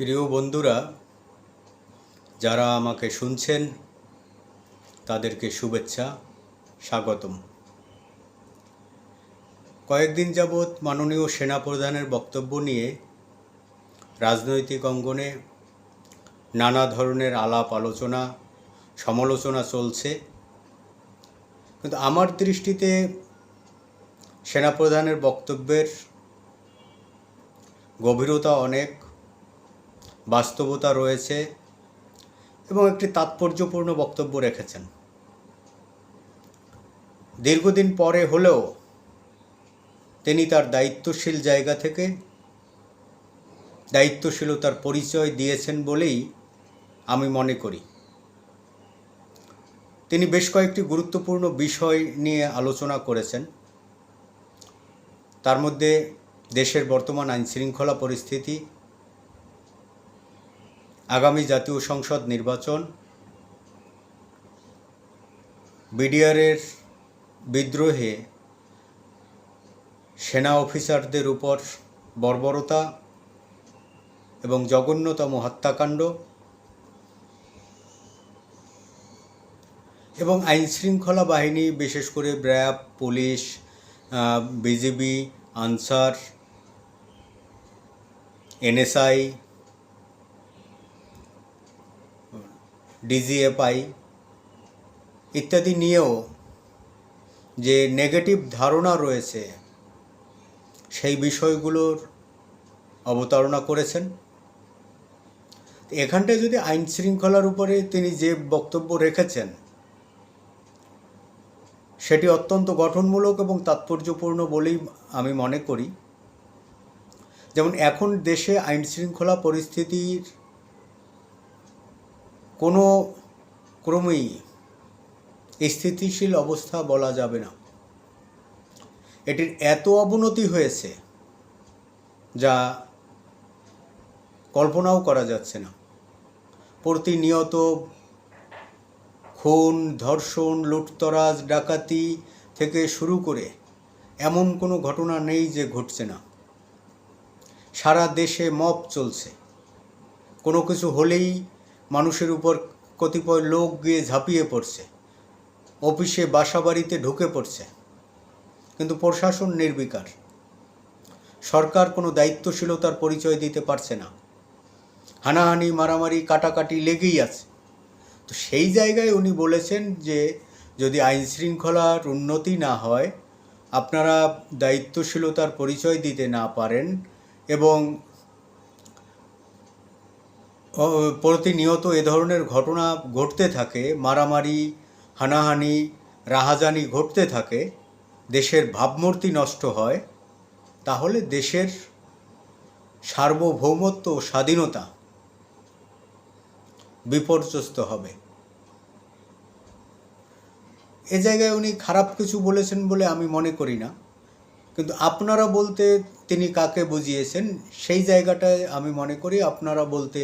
প্রিয় বন্ধুরা, যারা আমাকে শুনছেন, তাদেরকে শুভেচ্ছা, স্বাগতম। কয়েকদিন যাবৎ মাননীয় সেনাপ্রধানের বক্তব্য নিয়ে রাজনৈতিক অঙ্গনে নানা ধরনের আলাপ আলোচনা, সমালোচনা চলছে। কিন্তু আমার দৃষ্টিতে সেনাপ্রধানের বক্তব্যের গভীরতা অনেক। বাস্তবতা রয়েছে এবং একটি তাৎপর্যপূর্ণ বক্তব্য রেখেছেন। দীর্ঘদিন পরে হলেও তিনি তার দায়িত্বশীল জায়গা থেকে দায়িত্বশীলতার পরিচয় দিয়েছেন বলেই আমি মনে করি। তিনি বেশ কয়েকটি গুরুত্বপূর্ণ বিষয় নিয়ে আলোচনা করেছেন। তার মধ্যে দেশের বর্তমান আইনশৃঙ্খলা পরিস্থিতি আগামী জাতীয় সংসদ নির্বাচন, বিডিআরের বিদ্রোহে সেনা অফিসারদের উপর বর্বরতা এবং জঘন্যতম হত্যাকাণ্ড এবং আইনশৃঙ্খলা বাহিনী, বিশেষ করে RAB police BGB, Ansar, NSI DGFI ইত্যাদি নিয়েও যে নেগেটিভ ধারণা রয়েছে, সেই বিষয়গুলোর অবতারণা করেছেন। এখানটায় যদি আইন শৃঙ্খলার উপরে তিনি যে বক্তব্য রেখেছেন, সেটি অত্যন্ত গঠনমূলক এবং তাৎপর্যপূর্ণ বলেই আমি মনে করি। যেমন এখন দেশে আইন শৃঙ্খলা পরিস্থিতির কোনো ক্রমেই স্থিতিশীল অবস্থা বলা যাবে না। এটির এত অবনতি হয়েছে যা কল্পনাও করা যাচ্ছে না। প্রতিনিয়ত খুন, ধর্ষণ, লুটতরাজ, ডাকাতি থেকে শুরু করে এমন কোনো ঘটনা নেই যে ঘটছে না। সারা দেশে মপ চলছে। কোনো কিছু হলেই মানুষের উপর কতিপয় লোক গিয়ে ঝাঁপিয়ে পড়ছে। অফিসে বাসা বাড়িতে ঢুকে পড়ছে। কিন্তু প্রশাসন নির্বিকার। সরকার কোনো দায়িত্বশীলতার পরিচয় দিতে পারছে না। হানাহানি, মারামারি, কাটাকাটি লেগেই আছে। তো সেই জায়গায় উনি বলেছেন যে, যদি আইন শৃঙ্খলার উন্নতি না হয়, আপনারা দায়িত্বশীলতার পরিচয় দিতে না পারেন এবং প্রতিনিয়ত এ ধরনের ঘটনা ঘটতে থাকে, মারামারি, হানাহানি, রাহাজানি ঘটতে থাকে, দেশের ভাবমূর্তি নষ্ট হয়, তাহলে দেশের সার্বভৌমত্ব ও স্বাধীনতা বিপর্যস্ত হবে। এ জায়গায় উনি খারাপ কিছু বলেছেন বলে আমি মনে করি না, কিন্তু আপনারা বলতে তিনি কাকে বুঝিয়েছেন, সেই জায়গাটায় আমি মনে করি আপনারা বলতে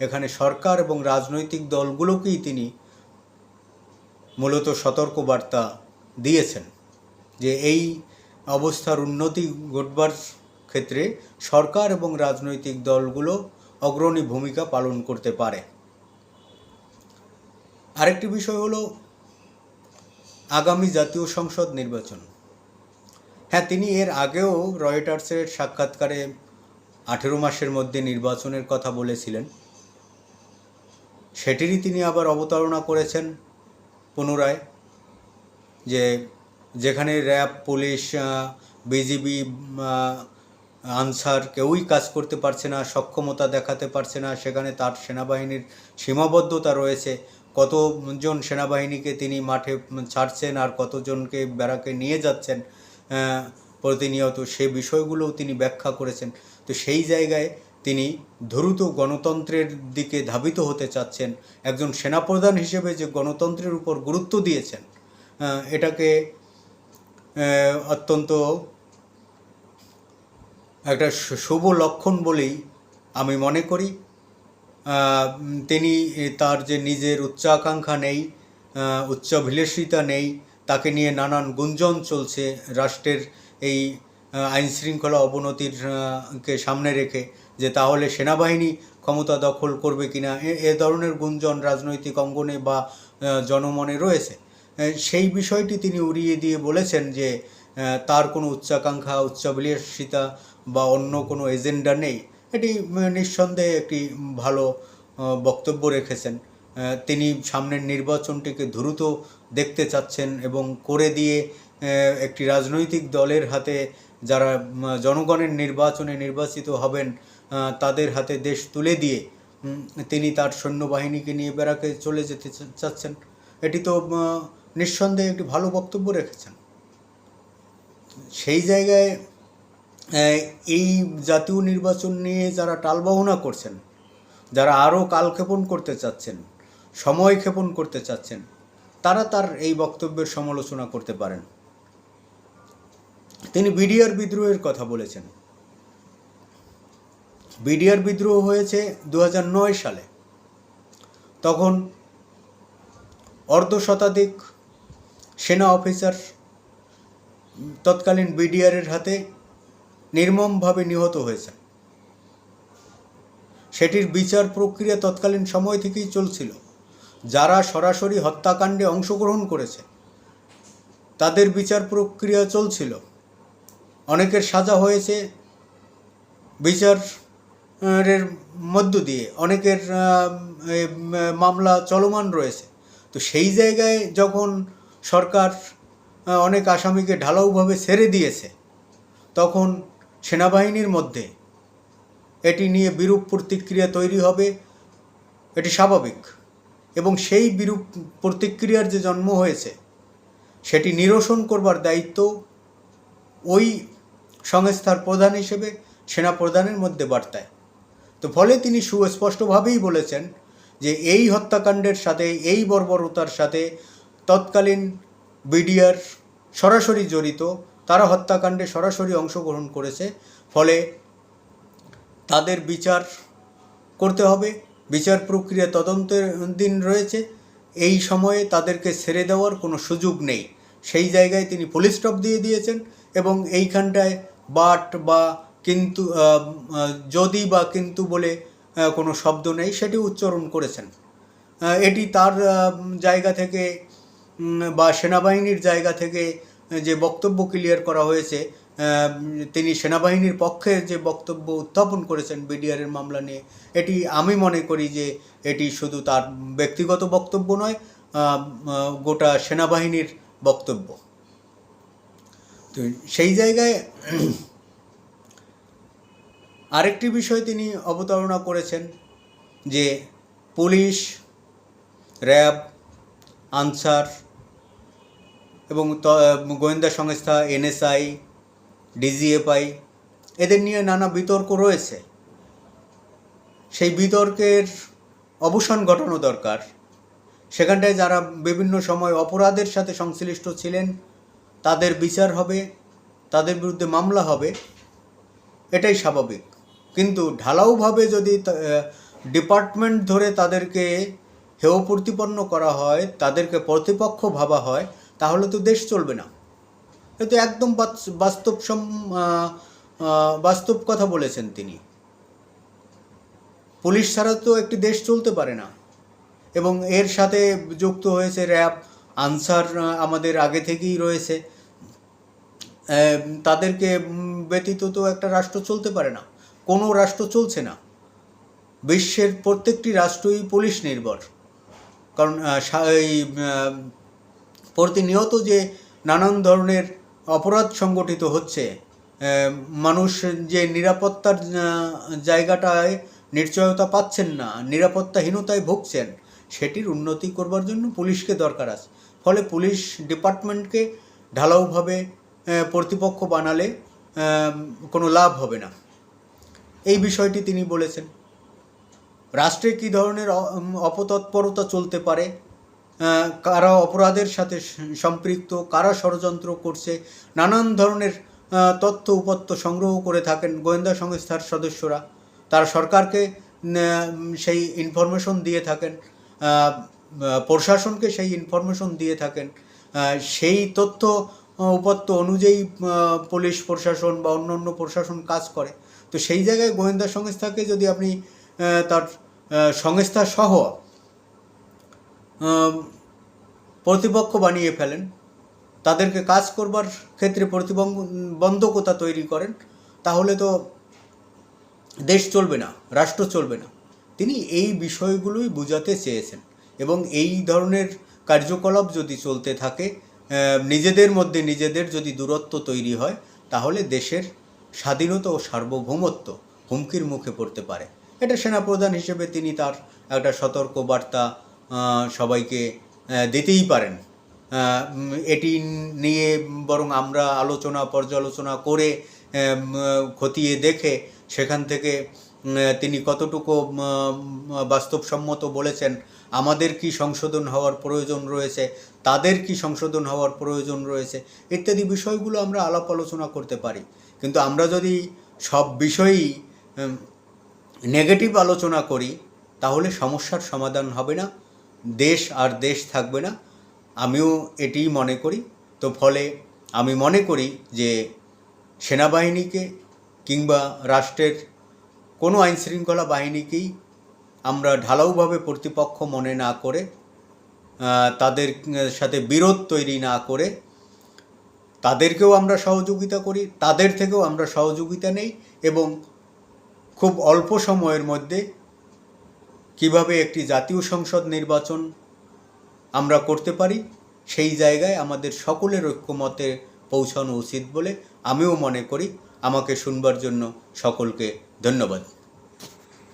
এখানে সরকার এবং রাজনৈতিক দলগুলোকেই তিনি মূলত সতর্কবার্তা দিয়েছেন যে এই অবস্থার উন্নতি ঘটবার ক্ষেত্রে সরকার এবং রাজনৈতিক দলগুলো অগ্রণী ভূমিকা পালন করতে পারে। আরেকটি বিষয় হলো আগামী জাতীয় সংসদ নির্বাচন। হ্যাঁ তিনি এর আগেও রয়টার্সের সাক্ষাৎকারে আঠেরো মাসের মধ্যে নির্বাচনের কথা বলেছিলেন। সেটিরই তিনি আবার অবতারণা করেছেন পুনরায়, যে যেখানে র্যাব, পুলিশ বিজিবি আনসার কেউই কাজ করতে পারছে না, সক্ষমতা দেখাতে পারছে না, সেখানে তার সেনাবাহিনীর সীমাবদ্ধতা রয়েছে, কতজন সেনাবাহিনীকে তিনি মাঠে ছাড়ছেন আর কতজনকে বেড়াকে নিয়ে যাচ্ছেন প্রতিনিয়ত সে বিষয়গুলোও তিনি ব্যাখ্যা করেছেন। তো সেই জায়গায় তিনি দ্রুত গণতন্ত্রের দিকে ধাবিত হতে চাচ্ছেন। একজন সেনাপ্রধান হিসেবে যে গণতন্ত্রের উপর গুরুত্ব দিয়েছেন এটাকে অত্যন্ত একটা শুভ লক্ষণ বলেই আমি মনে করি। তিনি তার যে নিজের উচ্চাকাঙ্ক্ষা নেই উচ্চাভিলাষিতা নেই, তাকে নিয়ে নানান গুঞ্জন চলছে রাষ্ট্রের এই আইনশৃঙ্খলা অবনতির কে সামনে রেখে। যে তাহলে সেনাবাহিনী ক্ষমতা দখল করবে কিনা, এ- ধরনের গুঞ্জন রাজনৈতিক অঙ্গনে বা জনমনে রয়েছে। সেই বিষয়টি তিনি উড়িয়ে দিয়ে বলেছেন যে তার কোনো উচ্চাকাঙ্ক্ষা, উচ্চাভিলাষিতা বা অন্য কোনো এজেন্ডা নেই। এটি নিঃসন্দেহে একটি ভালো বক্তব্য রেখেছেন। তিনি সামনের নির্বাচনটিকে দ্রুত দেখতে চাচ্ছেন এবং করে দিয়ে একটি রাজনৈতিক দলের হাতে যারা জনগণের নির্বাচনে নির্বাচিত হবেন তাদের হাতে দেশ তুলে দিয়ে তিনি তার সৈন্যবাহিনীকে নিয়ে বেড়াকে চলে যেতে চাচ্ছেন। এটি তো নিঃসন্দেহে একটি ভালো বক্তব্য রেখেছেন। সেই জায়গায় এই জাতীয় নির্বাচন নিয়ে যারা টালবাহনা করছেন, যারা আরও কালক্ষেপণ করতে চাচ্ছেন, সময় ক্ষেপণ করতে চাচ্ছেন, তারা তার এই বক্তব্যের সমালোচনা করতে পারেন। তিনি বিডিআর বিদ্রোহের কথা বলেছেন। বিডিআর বিদ্রোহ হয়েছে দু হাজার নয় সালে। তখন অর্ধ শতাধিক সেনা অফিসার তৎকালীন বিডিআরের হাতে নির্মমভাবে নিহত হয়েছে সেটির বিচার প্রক্রিয়া তৎকালীন সময় থেকেই চলছিল। যারা সরাসরি হত্যাকাণ্ডে অংশগ্রহণ করেছে, তাদের বিচার প্রক্রিয়া চলছিল। অনেকের সাজা হয়েছে বিচারের মধ্য দিয়ে অনেকের মামলা চলমান রয়েছে। তো সেই জায়গায় যখন সরকার অনেক আসামিকে ঢালাওভাবে ছেড়ে দিয়েছে, তখন সেনাবাহিনীর মধ্যে এটি নিয়ে বিরূপ প্রতিক্রিয়া তৈরি হবে, এটি স্বাভাবিক। এবং সেই বিরূপ প্রতিক্রিয়ার যে জন্ম হয়েছে, সেটি নিরসন করবার দায়িত্ব ওই সংস্থার প্রধান হিসেবে সেনা প্রধানের মধ্যে বার্তায়। তো ফলে তিনি সুস্পষ্টভাবেই বলেছেন যে এই হত্যাকাণ্ডের সাথে, এই বর্বরতার সাথে তৎকালীন বিডিআর সরাসরি জড়িত, তারা হত্যাকাণ্ডে সরাসরি অংশগ্রহণ করেছে, ফলে তাদের বিচার করতে হবে, বিচার প্রক্রিয়া তদন্তের দিন রয়েছে, এই সময়ে তাদেরকে ছেড়ে দেওয়ার কোনো সুযোগ নেই। সেই জায়গায় তিনি পুলিশ স্টপ দিয়ে দিয়েছেন এবং এইখানটায় বাট বা কিন্তু যদি বা কিন্তু বলে কোনো শব্দ নেই, সেটি উচ্চারণ করেছেন। এটি তার জায়গা থেকে বা সেনাবাহিনীর জায়গা থেকে যে বক্তব্য ক্লিয়ার করা হয়েছে তিনি সেনাবাহিনীর পক্ষে যে বক্তব্য উত্থাপন করেছেন বিডিআরের মামলা নিয়ে, এটি আমি মনে করি যে এটি শুধু তার ব্যক্তিগত বক্তব্য নয় গোটা সেনাবাহিনীর বক্তব্য। তো সেই জায়গায় আরেকটি বিষয় তিনি অবতারণা করেছেন যে পুলিশ, র্যাব, আনসার এবং গোয়েন্দা সংস্থা, এনএসআই, ডিজিএফআই, এদের নিয়ে নানা বিতর্ক রয়েছে। সেই বিতর্কের অবসান ঘটানো দরকার। সেখানটায় যারা বিভিন্ন সময় অপরাধের সাথে সংশ্লিষ্ট ছিলেন, তাদের বিচার হবে, তাদের বিরুদ্ধে মামলা হবে, এটাই স্বাভাবিক। কিন্তু ঢালাওভাবে যদি ডিপার্টমেন্ট ধরে তাদেরকে হেয় প্রতিপন্ন করা হয়, তাদেরকে প্রতিপক্ষ ভাবা হয়, তাহলে তো দেশ চলবে না। এ তো একদম বাস্তব সম বাস্তব কথা বলেছেন তিনি। পুলিশ ছাড়া তো একটি দেশ চলতে পারে না। এবং এর সাথে যুক্ত হয়েছে র্যাব, আনসার আমাদের আগে থেকেই রয়েছে। তাদেরকে ব্যতীত তো একটা রাষ্ট্র চলতে পারে না। কোনো রাষ্ট্র চলছে না। বিশ্বের প্রত্যেকটি রাষ্ট্রই পুলিশ নির্ভর। কারণ এই প্রতিনিয়ত যে নানান ধরনের অপরাধ সংগঠিত হচ্ছে মানুষ যে নিরাপত্তার জায়গাটায় নিশ্চয়তা পাচ্ছেন না, নিরাপত্তাহীনতায় ভুগছেন, সেটির উন্নতি করবার জন্য পুলিশকে দরকার আছে। ফলে পুলিশ ডিপার্টমেন্টকে ঢালাওভাবে প্রতিপক্ষ বানালে কোনো লাভ হবে না। এই বিষয়টি তিনি বলেছেন। রাষ্ট্রে কী ধরনের অপতৎপরতা চলতে পারে? কারা অপরাধের সাথে সম্পৃক্ত কারা ষড়যন্ত্র করছে? নানান ধরনের তথ্য উপত্য সংগ্রহ করে থাকেন গোয়েন্দা সংস্থার সদস্যরা। তারা সরকারকে সেই ইনফরমেশন দিয়ে থাকেন প্রশাসনকে সেই ইনফরমেশন দিয়ে থাকেন। সেই তথ্য আহ, উপাত্ত অনুযায়ী পুলিশ প্রশাসন বা অন্য অন্য প্রশাসন কাজ করে। তো সেই জায়গায় গোয়েন্দা সংস্থাকে যদি আপনি তার সংস্থা সহ প্রতিপক্ষ বানিয়ে ফেলেন, তাদেরকে কাজ করবার ক্ষেত্রে প্রতিবন্ধকতা তৈরি করেন, তাহলে তো দেশ চলবে না, রাষ্ট্র চলবে না। তিনি এই বিষয়গুলোই বোঝাতে চেয়েছেন এবং এই ধরনের কার্যকলাপ যদি চলতে থাকে নিজেদের মধ্যে নিজেদের যদি দূরত্ব তৈরি হয়, তাহলে দেশের স্বাধীনতা ও সার্বভৌমত্ব হুমকির মুখে পড়তে পারে। এটা সেনাপ্রধান হিসেবে তিনি তার একটা সতর্ক বার্তা সবাইকে দিতেই পারেন। এটি নিয়ে বরং আমরা আলোচনা, পর্যালোচনা করে খতিয়ে দেখে সেখান থেকে তিনি কতটুকু বাস্তবসম্মত বলেছেন, আমাদের কি সংশোধন হওয়ার প্রয়োজন রয়েছে, তাদের কি সংশোধন হওয়ার প্রয়োজন রয়েছে, ইত্যাদি বিষয়গুলো আমরা আলাপ আলোচনা করতে পারি। কিন্তু আমরা যদি সব বিষয়ই নেগেটিভ আলোচনা করি, তাহলে সমস্যার সমাধান হবে না, দেশ আর দেশ থাকবে না। আমিও এটিই মনে করি। তো ফলে আমি মনে করি যে সেনাবাহিনীকে কিংবা রাষ্ট্রের কোনো আইনশৃঙ্খলা বাহিনীকেই আমরা ঢালাওভাবে প্রতিপক্ষ মনে না করে তাদের সাথে বিরোধ তৈরি না করে তাদেরকেও আমরা সহযোগিতা করি, তাদের থেকেও আমরা সহযোগিতা নেই এবং খুব অল্প সময়ের মধ্যে কীভাবে একটি জাতীয় সংসদ নির্বাচন আমরা করতে পারি, সেই জায়গায় আমাদের সকলের ঐক্যমতে পৌঁছানো উচিত বলে আমিও মনে করি। আমাকে শুনবার জন্য সকলকে ধন্যবাদ।